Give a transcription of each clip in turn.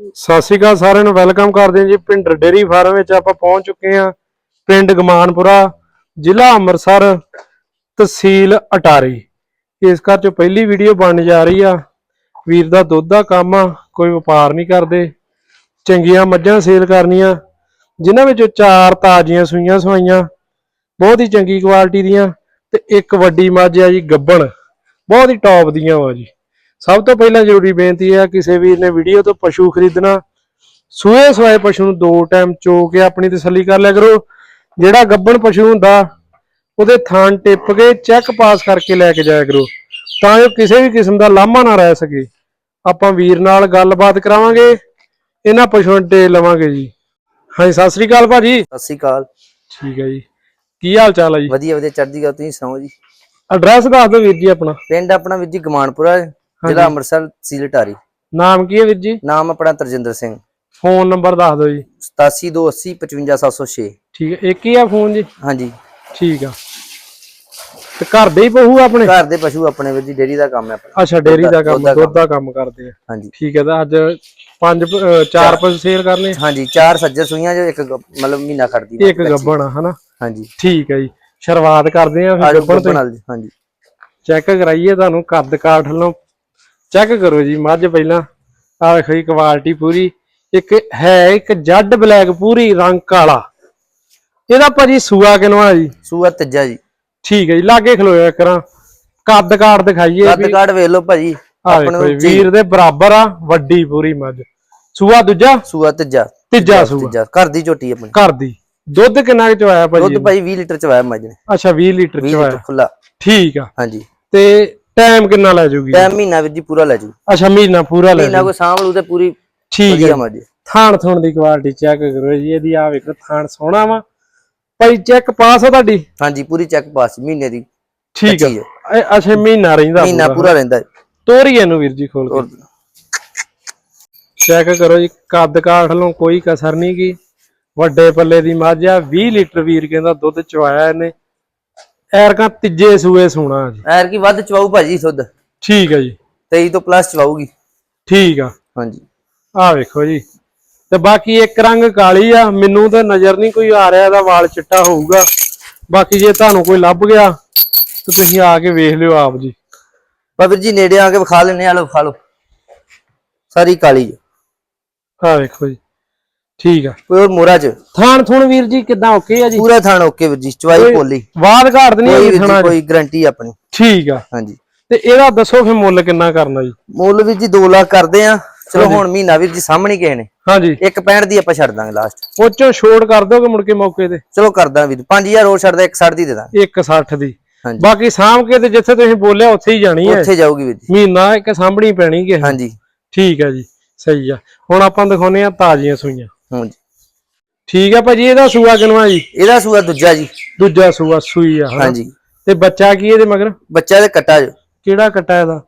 ਸਤਿ ਸ਼੍ਰੀ ਅਕਾਲ ਸਾਰਿਆਂ ਨੂੰ, ਵੈਲਕਮ ਕਰਦੇ ਹਾਂ ਜੀ ਪਿੰਡ ਡੇਰੀ ਫਾਰਮ ਵਿੱਚ ਆਪਾਂ ਪਹੁੰਚ ਚੁੱਕੇ ਹਾਂ, ਪਿੰਡ ਗਮਾਨਪੁਰਾ, ਜ਼ਿਲ੍ਹਾ ਅੰਮ੍ਰਿਤਸਰ, ਤਹਿਸੀਲ ਅਟਾਰੀ। ਇਸ ਘਰ ਚੋਂ ਪਹਿਲੀ ਵੀਡੀਓ ਬਣ ਜਾ ਰਹੀ ਆ। ਵੀਰ ਦਾ ਦੁੱਧ ਦਾ ਕੰਮ ਆ, ਕੋਈ ਵਪਾਰ ਨਹੀਂ ਕਰਦੇ, ਚੰਗੀਆਂ ਮੱਝਾਂ ਸੇਲ ਕਰਨੀਆਂ, ਜਿਨ੍ਹਾਂ ਵਿੱਚੋਂ ਚਾਰ ਤਾਜ਼ੀਆਂ ਸੂਈਆਂ ਸਵਾਈਆਂ, ਬਹੁਤ ਹੀ ਚੰਗੀ ਕੁਆਲਿਟੀ ਦੀਆਂ ਤੇ ਇੱਕ ਵੱਡੀ ਮੱਝ ਆ ਜੀ ਗੱਬਣ, ਬਹੁਤ ਹੀ ਟੌਪ ਦੀਆਂ ਵਾ ਜੀ। ਸਭ ਤੋਂ ਪਹਿਲਾਂ ਜ਼ਰੂਰੀ ਬੇਨਤੀ ਹੈ ਕਿਸੇ ਵੀਰ ਨੇ ਵੀਡੀਓ ਤੋਂ ਪਸ਼ੂ ਖਰੀਦਣਾ ਸੂਏ ਸਵਾਏ ਪਸ਼ੂ ਨੂੰ ਦੋ ਟਾਈਮ ਚੋ ਕੇ ਆਪਣੀ ਤਸੱਲੀ ਕਰ ਲਿਆ ਕਰੋ। ਜਿਹੜਾ ਗੱਬਣ ਪਸ਼ੂ ਹੁੰਦਾ ਉਹਦੇ ਥਾਂ ਟਿੱਪ ਕੇ ਚੈੱਕ ਪਾਸ ਕਰਕੇ ਲੈ ਕੇ ਜਾਇਆ ਕਰੋ। ਤਾਂ ਜੋ ਕਿਸੇ ਵੀ ਕਿਸਮ ਦਾ ਲਾਮਾ ਨਾ ਰਹਿ ਸਕੇ। ਆਪਾਂ ਵੀਰ ਨਾਲ ਗੱਲਬਾਤ ਕਰਾਵਾਂਗੇ ਇਹਨਾਂ ਪਸ਼ੂਆਂ ਤੇ ਲਵਾਂਗੇ ਜੀ। ਹਾਂਜੀ ਸਤਿ ਸ੍ਰੀ ਅਕਾਲ ਭਾਜੀ। ਸਤਿ ਸ਼੍ਰੀ ਅਕਾਲ। ਠੀਕ ਹੈ ਜੀ। ਕੀ ਹਾਲ ਚਾਲ ਹੈ ਜੀ? ਵਧੀਆ ਵਧੀਆ ਚੜ੍ਹਦੀ ਗੱਲ ਤੁਸੀਂ ਸੁਣਾਓ ਜੀ? ਐਡਰੈਸ ਦੱਸ ਦਿਓ ਵੀਰ ਜੀ ਆਪਣਾ। ਪਿੰਡ ਆਪਣਾ ਵੀਰ ਜੀ ਗਮਾਨਪੁਰਾ ਹੈ, ਜ਼ਿਲ੍ਹਾ ਅੰਮ੍ਰਿਤਸਰ ਤਹਿਸੀਲ ਟਾਰੀ ਨਾਮ ਕੀ ਹੈ ਵੀਰ ਜੀ? ਨਾਮ ਆਪਣਾ ਤਰਜਿੰਦਰ ਸਿੰਘ। ਫੋਨ ਨੰਬਰ ਦੱਸ ਦਿਓ ਜੀ। 87280 55706 ਠੀਕ ਹੈ ਇੱਕ ਹੀ ਆ ਫੋਨ ਜੀ? ਹਾਂਜੀ। ਠੀਕ ਆ। ਤੇ ਘਰ ਦੇ ਹੀ ਪਹੂ ਆਪਣੇ? ਘਰ ਦੇ ਪਸ਼ੂ ਆਪਣੇ ਵੀਰ ਜੀ ਡੇਰੀ ਦਾ ਕੰਮ ਹੈ ਆਪਣਾ। ਅੱਛਾ ਡੇਰੀ ਦਾ ਕੰਮ ਦੁੱਧ ਦਾ ਕੰਮ। ਕਰਦੇ ਆ। ਹਾਂਜੀ। ਠੀਕ ਹੈ ਤਾਂ ਅੱਜ ਪੰਜ ਚਾਰ ਪਸ਼ੂ ਸੇਲ ਕਰਨੇ ਹਾਂਜੀ ਚਾਰ ਸੱਜਰ ਸੂਈਆਂ ਜੋ ਇੱਕ ਮਤਲਬ ਮਹੀਨਾ ਖੜਦੀ ਇੱਕ ਗੱਬਣ ਹਨਾ? ਹਾਂਜੀ। ਠੀਕ ਹੈ ਜੀ। ਸ਼ੁਰੂਆਤ ਕਰਦੇ ਆ ਫਿਰ ਗੱਬਣ ਤੋਂ। ਹਾਂਜੀ। ਚੈੱਕ ਕਰਾਈਏ ਤੁਹਾਨੂੰ ਕੱਦ ਕਾਠ ਵੱਲੋਂ ਚੈੱਕ ਕਰੋ ਜੀ ਮੱਝ ਪਹਿਲਾਂ। ਆ ਵੇਖੋ ਜੀ ਕੁਆਲਿਟੀ ਪੂਰੀ। ਇੱਕ ਹੈ ਇੱਕ ਜੱਡ ਬਲੈਕ ਪੂਰੀ ਰੰਗ ਕਾਲਾ। ਇਹਦਾ ਭਾਜੀ ਸੂਆ ਕਿਨਵਾ ਜੀ? ਸੂਆ ਤੀਜਾ ਜੀ। ਠੀਕ ਹੈ ਜੀ ਲਾਗੇ ਖਲੋਇਆ ਕਰਾਂ ਕੱਦ ਕਾਠ ਦਿਖਾਈਏ ਕੱਦ ਕਾੜ ਵੇਖ ਲਓ ਭਾਜੀ ਆਪਣੇ ਵੀਰ ਦੇ ਬਰਾਬਰ ਆ ਵੱਡੀ ਪੂਰੀ ਮੱਝ। ਸੂਆ ਦੂਜਾ? ਸੂਆ ਤੀਜਾ। ਤੀਜਾ ਸੂਆ। ਘਰ ਦੀ ਝੋਟੀ ਆਪਣੀ। ਘਰ ਦੀ। ਦੁੱਧ ਕਿੰਨਾ ਚ ਆਇਆ ਭਾਜੀ? ਦੁੱਧ ਭਾਈ 20 ਲੀਟਰ ਚ ਵਾਇਆ ਮੱਝ ਨੇ। ਅੱਛਾ 20 ਲੀਟਰ 20 ਚ ਆਇਆ। ਖੁੱਲਾ ਠੀਕ ਆ। ਹਾਂਜੀ। ਤੇ ਟਾਈਮ ਕਿੰਨਾ ਲੈ ਜੂਗੀ? ਟਾਈਮ ਮਹੀਨਾ ਵੀਰ ਜੀ ਪੂਰਾ ਲੈ ਜੂ। ਅੱਛਾ ਮਹੀਨਾ ਪੂਰਾ ਲੈ ਮਹੀਨਾ ਕੋਈ ਸਾਂਭ ਲੂ ਤੇ ਪੂਰੀ ਠੀਕ ਹੈ ਮੱਝ ਥਾਣ ਥੁਣ ਦੀ ਕੁਆਲਿਟੀ ਚੈੱਕ ਕਰੋ ਜੀ ਇਹਦੀ ਆ ਵੇਖੋ ਥਾਣ ਸੋਹਣਾ ਵਾ। ਭਾਈ ਚੈੱਕ ਪਾਸ ਆ ਤੁਹਾਡੀ? ਹਾਂਜੀ ਪੂਰੀ ਚੈੱਕ ਪਾਸ ਮਹੀਨੇ ਦੀ। ਠੀਕ ਇਹ ਅੱਛਾ ਮਹੀਨਾ ਰਹਿੰਦਾ ਮਹੀਨਾ ਪੂਰਾ। ਰਹਿੰਦਾ ਹੈ। ਤੋਰੀ ਇਹਨੂੰ ਵੀਰ ਜੀ ਖੋਲ ਕੇ। ਚੈੱਕ ਕਰੋ ਜੀ ਕੱਦ ਕਾਠ ਨੂੰ ਕੋਈ ਕਸਰ ਨਹੀਂ ਗੀ। ਵੱਡੇ ਪੱਲੇ ਦੀ ਮੱਝ ਆ 20 ਲੀਟਰ ਵੀਰ ਕਹਿੰਦਾ ਦੁੱਧ ਚਵਾਇਆ ਇਹਨੇ। ਐਰਕਾਂ ਤੀਜੇ ਸੂਏ ਸੋਣਾ ਜੀ। ਐਰ ਕੀ ਵੱਧ ਚਵਾਊ ਭਾਜੀ ਦੁੱਧ ਠੀਕ ਹੈ ਜੀ। 23 ਤੋਂ ਪਲੱਸ ਚਵਾਊਗੀ। ਠੀਕ ਆ। ਹਾਂਜੀ। ਆ ਵੇਖੋ ਜੀ। ਤੇ ਬਾਕੀ ਇੱਕ ਰੰਗ ਕਾਲੀ ਆ। ਮੈਨੂੰ ਤਾਂ ਨਜ਼ਰ ਨਹੀਂ ਕੋਈ ਆ ਰਿਹਾ ਇਹਦਾ ਵਾਲ ਚਿੱਟਾ ਹੋਊਗਾ। ਬਾਕੀ ਜੇ ਤੁਹਾਨੂੰ ਕੋਈ ਲੱਭ ਗਿਆ ਤੇ ਤੁਸੀਂ ਆ ਕੇ ਵੇਖ ਲਿਓ ਆਪ ਜੀ। ਬਾਬਰ ਜੀ ਨੇੜੇ ਆ ਕੇ ਵਿਖਾ ਲੈਣੇ ਆ ਲੋ ਵਿਖਾ ਲੋ ਸਾਰੀ ਕਾਲੀ ਆ ਵੇਖੋ ਜੀ। ਠੀਕ ਆ। ਪਿਓਰ ਮੋਰਾ ਚ? ਥਾਣ ਥੁਣ ਵੀਰ ਜੀ ਕਿਦਾਂ ਓਕੇ ਆ ਜੀ? ਪੂਰਾ ਥਾਣ ਓਕੇ ਵੀਰ ਜੀ ਚਵਾਈ ਪੋਲੀ। ਬਾਦ ਘਾਟ ਨਹੀਂ ਕੋਈ ਥਣਾ ਕੋਈ ਗਰੰਟੀ ਆਪਣੀ। ਠੀਕ ਆ। ਹਾਂਜੀ। ਤੇ ਇਹਦਾ ਦੱਸੋ ਫਿਰ ਮੁੱਲ ਕਿੰਨਾ ਕਰਨਾ ਜੀ? ਮੁੱਲ ਵੀਰ ਜੀ 2 ਲੱਖ ਕਰਦੇ ਆ। ਚਲੋ ਹੁਣ ਮਹੀਨਾ ਵੀਰ ਜੀ ਸਾਹਮਣੇ ਕਿਸੇ ਨੇ। ਹਾਂਜੀ। ਇੱਕ 65 ਦੀ ਆਪਾਂ ਛੱਡ ਦਾਂਗੇ ਲਾਸਟ ਉਹ ਚੋਂ ਛੋੜ ਕਰ ਦੋਗੇ ਮੁੜ ਕੇ ਮੌਕੇ ਤੇ? ਚਲੋ ਕਰਦਾ ਵੀਰ 5000 ਹੋਰ ਛੱਡਦਾ 160 ਦੀ ਦੇ ਦਾਂਗੇ। 160 ਦੀ। ਬਾਕੀ ਸਾਂਭ ਕੇ ਤੇ ਜਿੱਥੇ ਤੁਸੀਂ ਬੋਲਿਆ ਉੱਥੇ ਹੀ ਜਾਣੀ ਹੈ। ਉੱਥੇ ਜਾਊਗੀ ਵੀਰ ਜੀ। ਮਹੀਨਾ ਇੱਕ ਸਾਂਭਣੀ ਪੈਣੀ ਕਿ ਹਾਂਜੀ। ਠੀਕ ਹੈ ਜੀ ਸਹੀ ਆ। ਹੁਣ ਆਪਾਂ ਦਿਖਾਉਨੇ ਆ ਤਾਜ਼ੀਆਂ ਸੂਈਆਂ। ਹਾਂਜੀ। ਠੀਕ ਆ ਭਾਜੀ ਇਹਦਾ ਸੂਆ ਕਿਨਵਾ ਜੀ? ਇਹਦਾ ਸੂਆ ਦੂਜਾ ਜੀ। ਦੂਜਾ ਸੂਆ ਸੂਈ ਆ ਹਨਾ? ਹਾਂਜੀ। ਤੇ ਬੱਚਾ ਕੀ ਇਹਦੇ ਮਗਰ? ਬੱਚਾ ਦੇ ਕੱਟਾ ਜੋ। ਕਿਹੜਾ ਕੱਟਾ ਇਹਦਾ?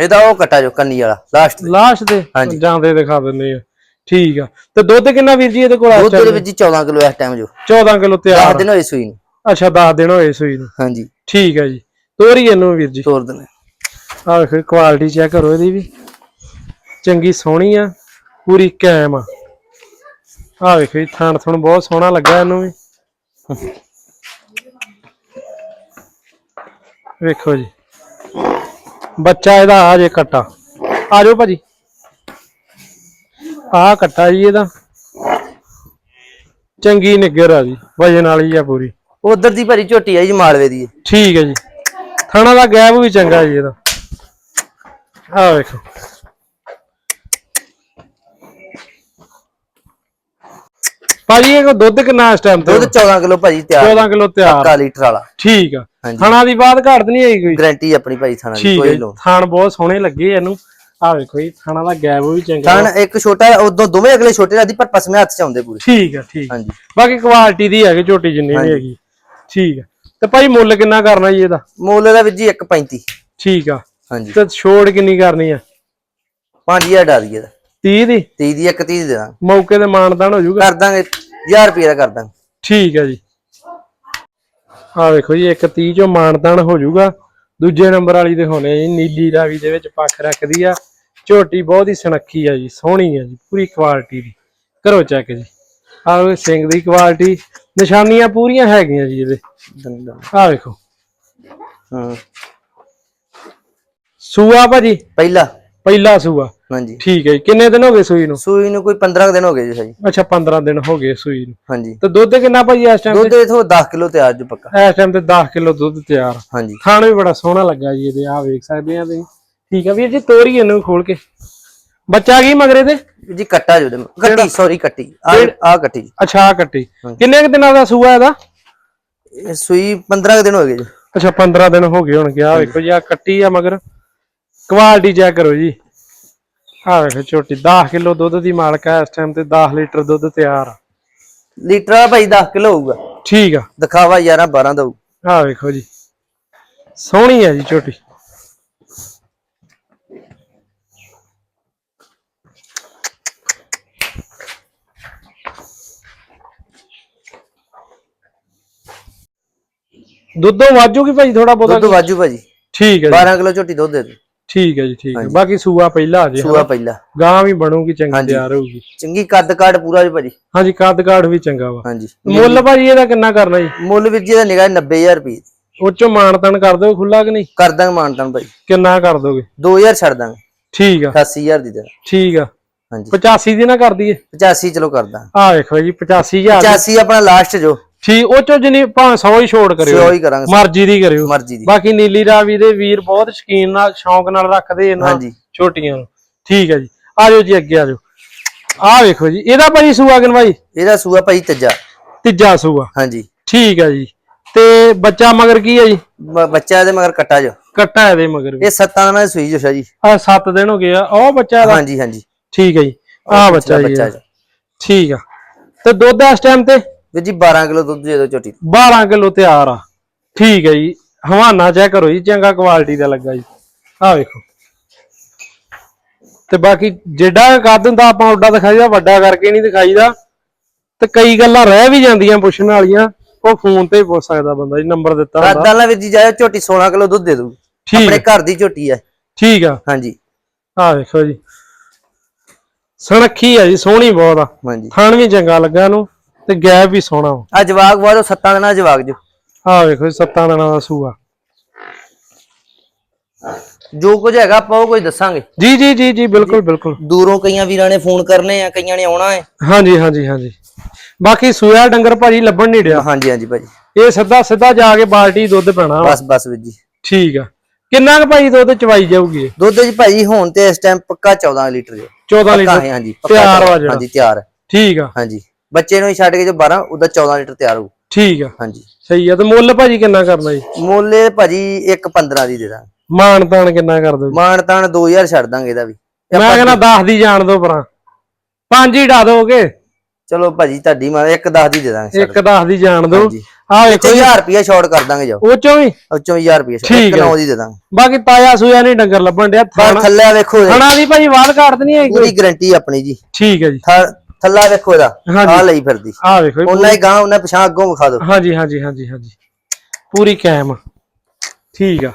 ਇਹਦਾ ਉਹ ਕੱਟਾ ਜੋ ਕੰਨੀ ਵਾਲਾ ਲਾਸਟ ਲਾਸ਼ ਦੇ? ਹਾਂਜੀ। ਜਾਂਦੇ ਦਿਖਾ ਦਿੰਦੇ ਆ। ਠੀਕ ਆ। ਤੇ ਦੁੱਧ ਕਿੰਨਾ ਵੀਰ ਜੀ ਇਹਦੇ ਕੋਲ ਆ ਦੁੱਧ ਦੇ ਵਿੱਚ ਜੀ 14 ਕਿਲੋ ਇਸ ਟਾਈਮ ਜੋ। 14 ਕਿਲੋ 10 ਤਿਆਰ ਦਿਨ ਹੋਏ ਸੂਈ ਨੂੰ। ਅੱਛਾ 10 ਦਿਨ ਹੋਏ ਸੂਈ ਨੂੰ। ਹਾਂਜੀ। ਠੀਕ ਹੈ ਜੀ। ਤੋਰੀ ਇਹਨੂੰ ਵੀਰ ਜੀ। ਤੋਰ ਦਿਨ ਆ। ਵੇਖੋ ਕੁਆਲਿਟੀ ਚੈੱਕ ਕਰੋ ਇਹਦੀ ਵੀ। ਚੰਗੀ ਸੋਹਣੀ ਆ ਪੂਰੀ ਕੈਮ ਆ। ਆ ਵੇਖੋ ਜੀ ਥਣ ਥਣ ਬਹੁਤ ਸੋਹਣਾ ਲੱਗਾ ਇਹਨੂੰ ਵੀ। ਵੇਖੋ ਜੀ। ਬੱਚਾ ਇਹਦਾ ਆ ਜੇ ਕੱਟਾ। ਆ ਜਾਓ ਭਾਜੀ। ਆ ਕੱਟਾ ਜੀ ਇਹਦਾ। ਚੰਗੀ ਨਿੱਗਰ ਆ ਜੀ ਵਜਨ ਵਾਲੀ ਆ ਪੂਰੀ। ਉਧਰ ਦੀ ਭਰੀ ਝੋਟੀ ਆ ਜੀ ਮਾਲਵੇ ਦੀ ਠੀਕ ਹੈ ਜੀ। ਥਣਾ ਦਾ ਗੈਪ ਵੀ ਚੰਗਾ ਜੀ ਇਹਦਾ। ਆ ਵੇਖੋ। ਭਾਜੀ ਇਹ ਦੁੱਧ ਕਿੰਨਾ ਇਸ ਟਾਈਮ ਤੇ? ਦੁੱਧ 14 ਕਿਲੋ ਭਾਜੀ ਤਿਆਰ। 14 ਕਿਲੋ ਤਿਆਰ। ਪੱਕਾ ਲੀਟਰ ਵਾਲਾ। ਠੀਕ ਆ। ਥਣਾ ਦੀ ਬਾਤ ਘਾਟ ਨਹੀਂ ਆਈ ਕੋਈ? ਗਾਰੰਟੀ ਆਪਣੀ ਭਾਈ ਥਾਣਾ ਦੀ ਕੋਈ ਜੀ। ਲੋ ਥਣ ਬਹੁਤ ਸੋਹਣੇ ਲੱਗੇ ਇਹਨੂੰ। ਆ ਵੇਖੋ ਜੀ ਥਣਾ ਦਾ ਗੈਪ ਵੀ ਚੰਗਾ। ਥਾਣ ਇੱਕ ਛੋਟਾ ਉਦੋਂ ਦੋਵੇਂ ਅਗਲੇ ਛੋਟੇ ਲੱਗਦੀ ਪਰ ਪਸਮੇ ਹੱਥ ਚ ਆਉਂਦੇ ਪੂਰੇ। ਠੀਕ ਆ ਠੀਕ ਹਾਂਜੀ। ਬਾਕੀ ਕੁਆਲਿਟੀ ਦੀ ਹੈਗੀ ਝੋਟੀ ਜਿੰਨੀ ਵੀ ਹੈਗੀ। ਠੀਕ ਆ। ਤੇ ਭਾਈ ਮੁੱਲ ਕਿੰਨਾ ਕਰਨਾ ਜੀ ਇਹਦਾ? ਮੁੱਲ ਦਾ ਵੀਰ ਜੀ 1.35 ਠੀਕ ਆ। ਹਾਂਜੀ। ਤੇ ਛੋੜ ਕਿੰਨੀ ਕਰਨੀ ਆ? 5000 ਡਾ ਦਈਏ 30 ਦੀ? 30 ਦੀ 1 30 ਦੇ ਮੌਕੇ ਤੇ ਮਾਨਦਾਨ ਹੋ ਜਾਊਗਾ? ਕਰ ਦਾਂਗੇ 1000 ਰੁਪਏ ਦਾ ਕਰ ਦਾਂਗੇ। ਠੀਕ ਹੈ ਜੀ। ਆ ਵੇਖੋ ਜੀ ਇੱਕ 30 ਚੋਂ ਮਾਨਦਾਨ ਹੋ ਜਾਊਗਾ। ਦੂਜੇ ਨੰਬਰ ਵਾਲੀ ਦਿਖਾਉਣੇ ਜੀ ਨੀਲੀ ਰਾਵੀ ਦੇ ਵਿੱਚ ਪੱਖ ਰੱਖਦੀ ਆ। ਝੋਟੀ ਬਹੁਤ ਹੀ ਸੁਨੱਖੀ ਆ ਜੀ ਸੋਹਣੀ ਆ ਜੀ ਪੂਰੀ ਕੁਆਲਿਟੀ ਦੀ। ਕਰੋ ਚੈੱਕ ਜੀ। ਆਹ ਸਿੰਘ ਦੀ ਕੁਆਲਿਟੀ ਨਿਸ਼ਾਨੀਆਂ ਪੂਰੀਆਂ ਹੈਗੀਆਂ ਜੀ ਇਹਦੇ। ਆਹ ਵੇਖੋ। ਹਾਂ। ਸੂਆ ਭਾਜੀ? ਪਹਿਲਾ। ਪਹਿਲਾ ਸੂਆ? ਹਾਂਜੀ। ਠੀਕ ਹੈ ਜੀ। ਕਿੰਨੇ ਦਿਨ ਹੋ ਗਏ ਸੂਈ ਨੂੰ? ਸੂਈ ਨੂੰ ਕੋਈ 15 ਕੁ ਦਿਨ ਹੋ ਗਏ ਜੀ ਜੀ ਅੱਛਾ 15 ਦਿਨ ਹੋ ਗਏ ਸੂਈ ਨੂੰ। ਹਾਂਜੀ। ਤੇ ਦੁੱਧ ਕਿੰਨਾ ਭਾਜੀ ਇਸ ਟਾਈਮ ਦੁੱਧ ਇਥੋਂ 10 ਕਿਲੋ ਤਿਆਰ ਜੋ ਪੱਕਾ। ਤੇ ਇਸ ਟਾਈਮ ਤੇ 10 ਕਿਲੋ ਦੁੱਧ ਤਿਆਰ। ਹਾਂਜੀ। ਖਾਣ ਵੀ ਬੜਾ ਸੋਹਣਾ ਲੱਗਾ ਜੀ ਇਹਦੇ ਆਹ ਵੇਖ ਸਕਦੇ ਆ ਤੁਸੀਂ। ਠੀਕ ਆ ਵੀਰ ਜੀ ਤੋਰੀ ਇਹਨੂੰ ਖੋਲ ਕੇ। ਬੱਚਾ ਕੀ ਮਗਰੇ ਦੇ ਜੀ ਕੱਟਾ ਜੋ ਦੇ- ਕੱਟੀ ਸੌਰੀ ਕੱਟੀ। ਆ ਆ ਕੱਟੀ। ਅੱਛਾ ਆਹ ਕੱਟੀ। ਕਿੰਨੇ ਕੁ ਦਿਨਾਂ ਦਾ ਸੂਆ ਇਹਦਾ? ਇਹ ਸੂਈ 15 ਕੁ ਦਿਨ ਹੋ ਗਏ ਜੀ। ਅੱਛਾ 15 ਦਿਨ ਹੋ ਗਏ ਹੋਣਗੇ। ਆ ਵੇਖੋ ਜੀ ਆ ਕੱਟੀ ਆ ਮਗਰ। ਕੁਆਲਿਟੀ ਚੈੱਕ ਕਰੋ ਜੀ। ਆ ਵੇਖੋ ਛੋਟੀ 10 ਕਿਲੋ ਦੁੱਧ ਦੀ ਮਾਲਕ ਹੈ ਇਸ ਟਾਈਮ ਤੇ 10 ਲੀਟਰ ਦੁੱਧ ਤਿਆਰ ਆ। ਲੀਟਰ ਆ ਭਾਈ 10 ਕਿਲੋ ਹੋਊਗਾ। ਠੀਕ ਆ। ਦਿਖਾਵਾ 11 12 ਦਊ। ਆ ਵੇਖੋ ਜੀ। ਸੋਹਣੀ ਆ ਜੀ ਛੋਟੀ। ਦੁੱਧੋਂ ਵਾਜੂਗੀ ਭਾਈ ਥੋੜਾ ਬਹੁਤਾ? ਦੁੱਧ ਵਾਜੂ ਭਾਜੀ ਠੀਕ ਹੈ ਜੀ। 12 ਕਿਲੋ ਝੋਟੀ ਦੁੱਧ ਦੇ ਦੂ ਠੀਕ ਹੈ ਜੀ ਠੀਕ ਹੈ। ਬਾਕੀ ਸੂਆ ਪਹਿਲਾਂ ਆ ਜੇ ਸੂਆ ਪਹਿਲਾ। ਗਾਂ ਵੀ ਬਣੂਗੀ ਚੰਗੀ ਤਿਆਰ ਹੋਊਗੀ। ਚੰਗੀ ਕੱਦ ਕਾਠ ਪੂਰਾ ਜੀ ਭਾਜੀ। ਹਾਂਜੀ ਕੱਦ ਕਾਠ ਵੀ ਚੰਗਾ ਵਾ। ਹਾਂਜੀ। ਮੁੱਲ ਭਾਜੀ ਇਹਦਾ ਕਿੰਨਾ ਕਰਨਾ ਜੀ? ਮੁੱਲ ਵਿੱਚ ਇਹਦਾ ਨਿਗਾਹ 90000 ਰੁਪਏ। ਉਹ ਚੋਂ ਮਾਨਤਨ ਕਰ ਦਿਓ ਖੁੱਲਾ ਕਿ ਨਹੀਂ? ਕਰ ਦਾਂਗੇ ਮਾਨਤਾਨ ਭਾਈ ਕਿੰਨਾ ਕਰ ਦੋਗੇ? 2000 ਛੱਡ ਦਾਂਗੇ। ਠੀਕ ਆ। 88000 ਦੀ ਦੇ ਠੀਕ ਆ। ਹਾਂਜੀ। 85 ਦੀ ਨਾ ਕਰ ਦਈਏ। 85 ਚਲੋ ਕਰ ਦਾਂ ਆ ਵੇਖੋ ਜੀ 85000 85 ਆਪਣਾ ਲਾਸਟ ਜੋ। ਠੀਕ ਉਹ ਚੋਂ ਜਿੰਨੀ ਭਾਵੇਂ 100 ਹੀ ਛੋੜ ਕਰਿਓ ਸੋ ਹੀ ਕਰਾਂਗੇ ਮਰਜ਼ੀ ਦੀ ਕਰਿਓ। ਮਰਜ਼ੀ ਦੀ। ਬਾਕੀ ਨੀਲੀ ਰਾਵੀ ਦੇ ਵੀਰ ਬਹੁਤ ਸ਼ਕੀਨ ਨਾਲ ਸ਼ੌਂਕ ਨਾਲ ਰੱਖਦੇ ਇਹਨਾਂ ਛੋਟੀਆਂ ਨੂੰ। ਠੀਕ ਹੈ ਜੀ ਆ ਜਾਓ ਜੀ ਅੱਗੇ ਆ ਜਾਓ। ਆ ਵੇਖੋ ਜੀ ਇਹਦਾ ਭਾਜੀ ਸੂਆਗਨ ਭਾਈ? ਇਹਦਾ ਸੂਆ ਭਾਈ ਤੀਜਾ। ਤੀਜਾ ਸੂਆ ਹਾਂਜੀ। ਠੀਕ ਹੈ ਜੀ ਤੇ ਬੱਚਾ ਮਗਰ ਕੀ ਹੈ ਜੀ? ਬੱਚਾ ਇਹਦੇ ਮਗਰ ਕੱਟਾ ਜੋ। ਕੱਟਾ ਇਹਦੇ ਮਗਰ ਇਹ ਸੱਤਾਂ ਨਾਲ ਸੂਈ ਜੋ ਸ਼ਾ ਜੀ। ਆ 7 ਦਿਨ ਹੋ ਗਏ ਆ ਉਹ ਬੱਚਾ ਇਹਦਾ? ਹਾਂਜੀ ਹਾਂਜੀ। ਠੀਕ ਹੈ ਜੀ ਆ ਬੱਚਾ ਜੀ। ਠੀਕ ਆ। ਤੇ ਦੁੱਧ ਇਸ ਟਾਈਮ ਤੇ? ਵੀਰ ਜੀ 12 ਕਿਲੋ ਦੁੱਧ ਦੇ ਦਿਓ ਝੋਟੀ 12 ਕਿਲੋ ਤਿਆਰ ਆ। ਠੀਕ ਹੈ ਜੀ। ਹਵਾਨਾ ਚੈੱਕ ਕਰੋ ਜੀ ਚੰਗਾ ਕੁਆਲਿਟੀ ਦਾ ਲੱਗਾ ਜੀ। ਆ ਵੇਖੋ। ਤੇ ਬਾਕੀ ਜਿਹੜਾ ਕੱਦ ਹੁੰਦਾ ਆਪਾਂ ਉੱਡਾ ਦਿਖਾਈਦਾ ਵੱਡਾ ਕਰਕੇ ਨਹੀਂ ਦਿਖਾਈਦਾ ਤੇ ਕਈ ਗੱਲਾਂ ਰਹਿ ਵੀ ਜਾਂਦੀਆਂ ਪੁੱਛਣ ਵਾਲੀਆਂ। ਉਹ ਫੋਨ ਤੇ ਹੀ ਪੁੱਛ ਸਕਦਾ ਬੰਦਾ ਜੀ ਨੰਬਰ ਦਿੱਤਾ ਹੁੰਦਾ। ਕੱਦਾਂ ਨਾਲ ਵੀਰ ਜੀ ਜਾਇਓ ਝੋਟੀ 16 ਕਿਲੋ ਦੁੱਧ ਦੇ ਦੂ ਆਪਣੇ ਘਰ ਦੀ ਝੋਟੀ ਹੈ। ਠੀਕ ਆ। ਹਾਂਜੀ। ਆ ਵੇਖੋ ਜੀ। ਸਣਖੀ ਆ ਜੀ ਸੋਹਣੀ ਬਹੁਤ ਆ। ਹਾਂਜੀ। ਥਣ ਵੀ ਚੰਗਾ ਲੱਗਾ ਇਹਨੂੰ। ਤੇ ਗੈਪ ਵੀ ਸੋਹਣਾ ਵਾ। ਆ ਜਵਾਗ ਬਾਅਦ ਸੱਤਾਂ ਦਿਨਾਂ ਦਾ ਜਵਾਗ ਜੋ। ਆ ਵੇਖੋ ਜੀ ਸੱਤਾਂ ਦਿਨਾਂ ਦਾ ਸੂਆ। ਜੋ ਕੁਝ ਹੈਗਾ ਆਪਾਂ ਉਹ ਕੁਝ ਦੱਸਾਂਗੇ। ਜੀ ਜੀ ਜੀ ਜੀ ਬਿਲਕੁਲ ਬਿਲਕੁਲ। ਦੂਰੋਂ ਕਈਆਂ ਵੀਰਾਂ ਨੇ ਫੋਨ ਕਰਨੇ ਆ ਕਈਆਂ ਨੇ ਆਉਣਾ ਹੈ। ਹਾਂਜੀ ਹਾਂਜੀ ਹਾਂਜੀ। ਬਾਕੀ ਸੂਆ ਡੰਗਰ ਭਾਜੀ ਲੱਭਣ ਨਹੀਂ ਡਿਆ। ਹਾਂਜੀ ਹਾਂਜੀ ਭਾਜੀ। ਇਹ ਸਿੱਧਾ ਸਿੱਧਾ ਜਾ ਕੇ ਬਾਲਟੀ ਦੁੱਧ ਪੈਣਾ ਵਾ। ਬਸ ਬਸ ਵੀਰ ਜੀ। ਠੀਕ ਆ। ਕਿੰਨਾ ਕੁ ਭਾਜੀ ਦੁੱਧ ਚਵਾਈ ਜਾਊਗੀ ਇਹ? ਦੁੱਧ ਜੀ ਭਾਜੀ ਹੁਣ ਤੇ ਇਸ ਟਾਈਮ ਪੱਕਾ 14 ਲੀਟਰ ਜੋ। 14 ਪੱਕਾ ਲੀਟਰ? ਹੈ ਹਾਂਜੀ ਪੱਕਾ ਤਿਆਰ ਵਾ 14 ਜਿਹੜਾ। ਹਾਂਜੀ ਤਿਆਰ। ਹੈ ਠੀਕ ਆ। ਹਾਂਜੀ। ਬੱਚੇ ਨੂੰ ਹੀ ਛੱਡ ਕੇ ਜੋ 12 ਉਹਦਾ 14 ਲੀਟਰ ਤਿਆਰ ਹੋਊ। ਠੀਕ ਆ। ਹਾਂਜੀ। ਸਹੀ ਆ ਤੇ ਮੁੱਲ ਭਾਜੀ ਕਿੰਨਾ ਕਰਨਾ ਜੀ? ਮੁੱਲ ਇਹ ਭਾਜੀ 1.15 ਦੀ ਦੇ ਦਾਂਗੇ। ਮਾਨ ਤਾਨ ਕਿੰਨਾ ਕਰ ਦੋ ਮਾਨ ਤਾਨ 2000 ਛੱਡ ਦਾਂਗੇ ਇਹਦਾ ਵੀ। ਮੈਂ ਕਹਿੰਦਾ 10 ਦੀ ਜਾਣ ਦੋ ਪਰਾਂ। ਪੰਜ ਹੀ ਡਾ ਦੋਗੇ? ਚਲੋ ਭਾਜੀ ਤੁਹਾਡੀ ਮਾਂ ਇੱਕ 10 ਦੀ ਦੇ ਦਾਂਗੇ ਇੱਕ 10 ਦੀ ਜਾਣ ਦੋ। ਆ ਵੇਖੋ 1000 ਰੁਪਿਆ ਸ਼ਾਰਟ ਕਰ ਦਾਂਗੇ ਜਾਓ। ਉਹ ਚੋਂ ਵੀ ਉਹ ਚੋਂ 1000 ਰੁਪਿਆ ਠੀਕ ਇੱਕ ਹੈ। 9 ਦੀ ਦੇ ਦਾਂਗੇ। ਬਾਕੀ ਤਾਇਆ ਸੂਆ ਨਹੀਂ ਡੰਗਰ ਲੱਭਣ ਡਿਆ। ਥਾਣਾ ਥੱਲੇ ਵੇਖੋ ਥਾਣਾ ਦੀ ਭਾਜੀ ਵਾਲ ਕਾਟ ਨਹੀਂ ਹੈਗੀ ਪੂਰੀ ਗਾਰੰਟੀ ਆਪਣੀ ਜੀ। ਠੀਕ ਹੈ ਜੀ। ਥੱਲਾ ਵੇਖੋ ਇਹਦਾ। ਆ ਲਈ ਫਿਰਦੀ। ਆ ਵੇਖੋ ਉਹਨਾਂ ਹੀ ਗਾਂ ਉਹਨਾਂ ਪਿਛਾਂ ਅੱਗੋਂ ਵਿਖਾ ਦਿਓ। ਹਾਂਜੀ ਹਾਂਜੀ ਹਾਂਜੀ ਹਾਂਜੀ। ਪੂਰੀ ਕੈਮ ਠੀਕ ਆ।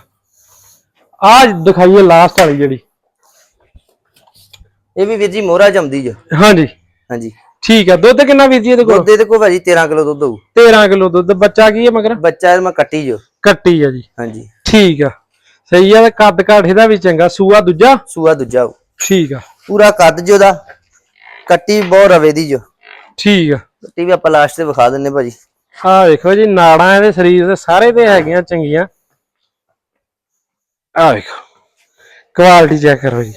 ਆ ਦਿਖਾਈਏ ਲਾਸਟ ਵਾਲੀ ਜਿਹੜੀ। ਇਹ ਵੀ ਵੀਰ ਜੀ ਮੋਹਰਾ ਜੰਮਦੀ ਜੋ ਹਾਂਜੀ। ਹਾਂਜੀ। ਠੀਕ ਆ। ਦੁੱਧ ਕਿੰਨਾ ਵੀਰ ਜੀ ਇਹਦੇ ਕੋਲ? ਦੁੱਧ ਇਹਦੇ ਕੋਲ ਭਾਜੀ 13 ਕਿਲੋ ਦੁੱਧ ਹੋਊ। 13 ਕਿਲੋ ਦੁੱਧ। ਬੱਚਾ ਕੀ ਹੈ ਮਗਰ? ਬੱਚਾ ਇਹ ਮੈਂ ਕੱਟੀ ਜੋ। ਕੱਟੀ ਆ ਜੀ। ਹਾਂਜੀ। ਠੀਕ ਆ। ਸਹੀ ਆ ਕੱਦ ਕਾਠ ਇਹਦਾ ਵੀ ਚੰਗਾ। ਸੂਆ ਦੂਜਾ? ਸੂਆ ਦੂਜਾ ਠੀਕ ਆ। ਪੂਰਾ ਕੱਦ ਜੋ ਦਾ। ਕੱਟੀ ਬਹੁਤ ਰਵੇ ਦੀ ਜੋ। ਠੀਕ ਆ। ਕੱਟੀ ਵੀ ਆਪਾਂ ਲਾਸਟ ਤੇ ਵਿਖਾ ਦਿੰਨੇ ਭਾਜੀ। ਆ ਵੇਖੋ ਜੀ ਨਾੜਾਂ ਇਹਦੇ ਸਰੀਰ ਦੇ ਸਾਰੇ ਤੇ ਹੈਗੀਆਂ ਚੰਗੀਆਂ। ਆ ਵੇਖੋ ਕੁਆਲਿਟੀ ਚੈੱਕ ਕਰੋ ਜੀ।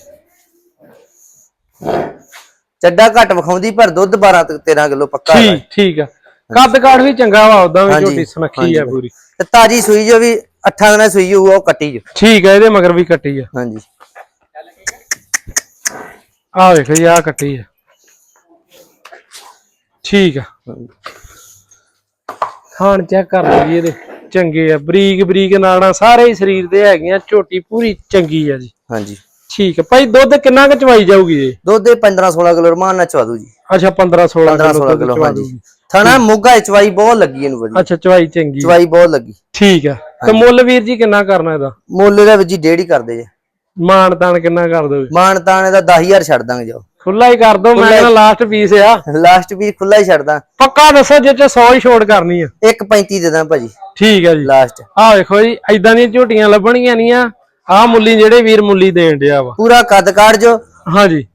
ਚੱਡਾ ਘੱਟ ਵਿਖਾਉਂਦੀ ਪਰ ਦੁੱਧ 12 ਤੋਂ 13 ਕਿਲੋ ਪੱਕਾ। ਠੀਕ ਠੀਕ ਆ। ਕੱਦ ਕਾਠ ਵੀ ਚੰਗਾ ਵਾ ਉਦਾਂ ਵੀ ਝੋਟੀ ਸੁਨੱਖੀ ਆ। ਪੂਰੀ। ਤੇ ਤਾਜੀ ਸੂਈ ਜੋ ਵੀ 8 ਦਿਨਾਂ ਸੂਈ ਹੋਊ ਉਹ ਕੱਟੀ ਜੋ। ਠੀਕ ਆ ਇਹਦੇ ਮਗਰ ਵੀ ਕੱਟੀ ਆ। ਹਾਂਜੀ। ਆ ਵੇਖੋ ਜੀ ਆ ਕੱਟੀ ਆ। ਠੀਕ ਆ। ਖਾਣ ਚੈੱਕ ਕਰ ਜੀ ਇਹਦੇ। ਚੰਗੇ ਆ। ਬਰੀਕ ਬਰੀਕ ਨਾੜਾਂ ਸਾਰੇ ਹੀ ਸਰੀਰ ਦੇ ਹੈਗੀਆਂ। ਝੋਟੀ ਪੂਰੀ ਚੰਗੀ ਆ ਜੀ। ਹਾਂਜੀ। ਠੀਕ ਆ। ਭਾਈ ਦੁੱਧ ਕਿੰਨਾ ਕੁ ਚਵਾਈ ਜਾਊਗੀ ਜੀ ਦੁੱਧ ਦੇ 15 16 ਕਿਲੋ ਰਮਾਨ ਨਾਲ ਚਵਾ ਦੂ ਜੀ। ਅੱਛਾ 15 16 15 ਕਿਲੋ 16 ਦੁੱਧ ਕਿਲੋ ਹਾਂਜੀ। ਥਣਾ ਮੁੱਗਾ ਚਵਾਈ ਬਹੁਤ ਲੱਗੀ ਇਹਨੂੰ ਭਾਜੀ ਅੱਛਾ ਚਵਾਈ ਚੰਗੀ। ਆ। ਚਵਾਈ ਬਹੁਤ ਲੱਗੀ। ਠੀਕ ਆ। ਤੇ ਮੁੱਲ ਵੀਰ ਜੀ ਕਿੰਨਾ ਕਰਨਾ ਇਹਦਾ? ਮੁੱਲ ਇਹਦਾ ਵਿੱਚ ਜੀ ਡੇਢ ਹੀ ਕਰਦੇ ਜੇ। ਮਾਨ ਤਾਨ ਕਿੰਨਾ ਕਰ ਦੋਗੇ? ਮਾਨ ਤਾਨ ਇਹਦਾ 10000 ਛੱਡ ਦਾਂਗੇ ਜੋ ਖੁੱਲਾ ਹੀ ਕਰ ਦੋ ਮੈਂ ਕਹਿੰਦਾ ਲਾਸਟ ਪੀਸ ਆ। ਲਾਸਟ ਵੀ ਖੁੱਲਾ ਹੀ ਛੱਡ ਦਾਂ ਪੱਕਾ ਦੱਸੋ ਜੇ ਚ 100 ਹੀ ਛੋੜ ਕਰਨੀ ਆ। 1.35 ਦੇ ਦਾਂ ਭਾਜੀ। ਠੀਕ ਹੈ ਜੀ। ਲਾਸਟ ਆਹ ਵੇਖੋ ਜੀ ਐਦਾਂ ਦੀਆਂ ਝੋਟੀਆਂ ਲੱਭਣਗੀਆਂ ਨਹੀਂ ਆ ਆਹ ਮੁੱਲੀ ਜਿਹੜੇ ਵੀਰ ਮੁੱਲੀ ਦੇਣ ਡਿਆ ਵਾ। ਪੂਰਾ ਕੱਦ ਕਾੜ ਜੋ। ਹਾਂਜੀ।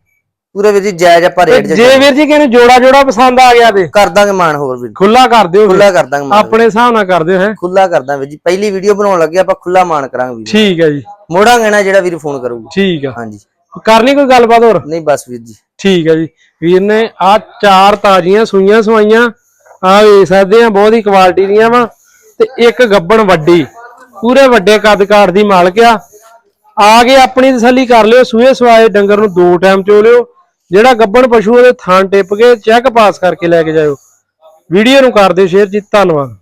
ਪੂਰੇ ਵੀਰ ਜੀ ਜਾਇਜ਼ ਆਪਾਂ ਤੇ ਰੇਟ ਜੇ ਵੀਰ ਜੀ ਕਿਸੇ ਨੂੰ ਜੋੜਾ ਜੋੜਾ ਪਸੰਦ ਆ ਗਿਆ ਤੇ ਕਰ ਦਾਂਗੇ ਮਾਨ ਹੋਰ ਵੀਰ ਖੁੱਲਾ ਕਰ ਦਿਓ। ਖੁੱਲਾ ਕਰ ਦਾਂਗੇ ਮਾਨ ਆਪਣੇ ਹਿਸਾਬ ਨਾਲ ਕਰ ਦਿਓ ਹੈ। ਖੁੱਲਾ ਕਰ ਦਾਂ ਵੀਰ ਜੀ। ਪਹਿਲੀ ਵੀਡੀਓ ਬਣਾਉਣ ਲੱਗੇ ਆਪਾਂ ਖੁੱਲਾ ਮਾਨ ਕਰਾਂਗੇ ਵੀਰ ਠੀਕ ਹੈ ਜੀ। ਮੋੜਾਂਗੇ ਨਾ ਜਿਹੜਾ ਵੀਰ ਫੋਨ ਕਰੂਗਾ। ਠੀਕ ਆ। ਹਾਂਜੀ। ਕਰਨੀ ਕੋਈ ਗੱਲਬਾਤ ਹੋਰ? ਨਹੀਂ ਬਸ ਵੀਰ ਜੀ। ਠੀਕ ਹੈ ਜੀ। ਵੀਰ ਨੇ ਆ ਚਾਰ ਤਾਜ਼ੀਆਂ ਸੂਈਆਂ ਸਵਾਈਆਂ ਆ ਵੇਖ ਸਕਦੇ ਆ ਬਹੁਤ ਹੀ ਕੁਆਲਿਟੀ ਦੀਆਂ ਵਾ। ਤੇ ਇੱਕ ਗੱਬਣ ਵੱਡੀ ਪੂਰੇ ਵੱਡੇ ਕੱਦ ਕਾਠ ਦੀ ਮਾਲਕ ਆ। ਆ ਕੇ ਆਪਣੀ ਤਸੱਲੀ ਕਰ ਲਿਓ ਸੂਏ ਸਵਾਏ ਡੰਗਰ ਨੂੰ ਦੋ ਟਾਈਮ ਚੋ ਲਿਓ। ਜਿਹੜਾ ਗੱਬਣ ਪਸ਼ੂ ਉਹਦੇ ਥਾਂ ਟਿੱਪ ਕੇ ਚੈੱਕ ਪਾਸ ਕਰਕੇ ਲੈ ਕੇ ਜਾਇਓ। ਵੀਡੀਓ ਨੂੰ ਕਰ ਦਿਓ ਸ਼ੇਅਰ ਜੀ ਧੰਨਵਾਦ।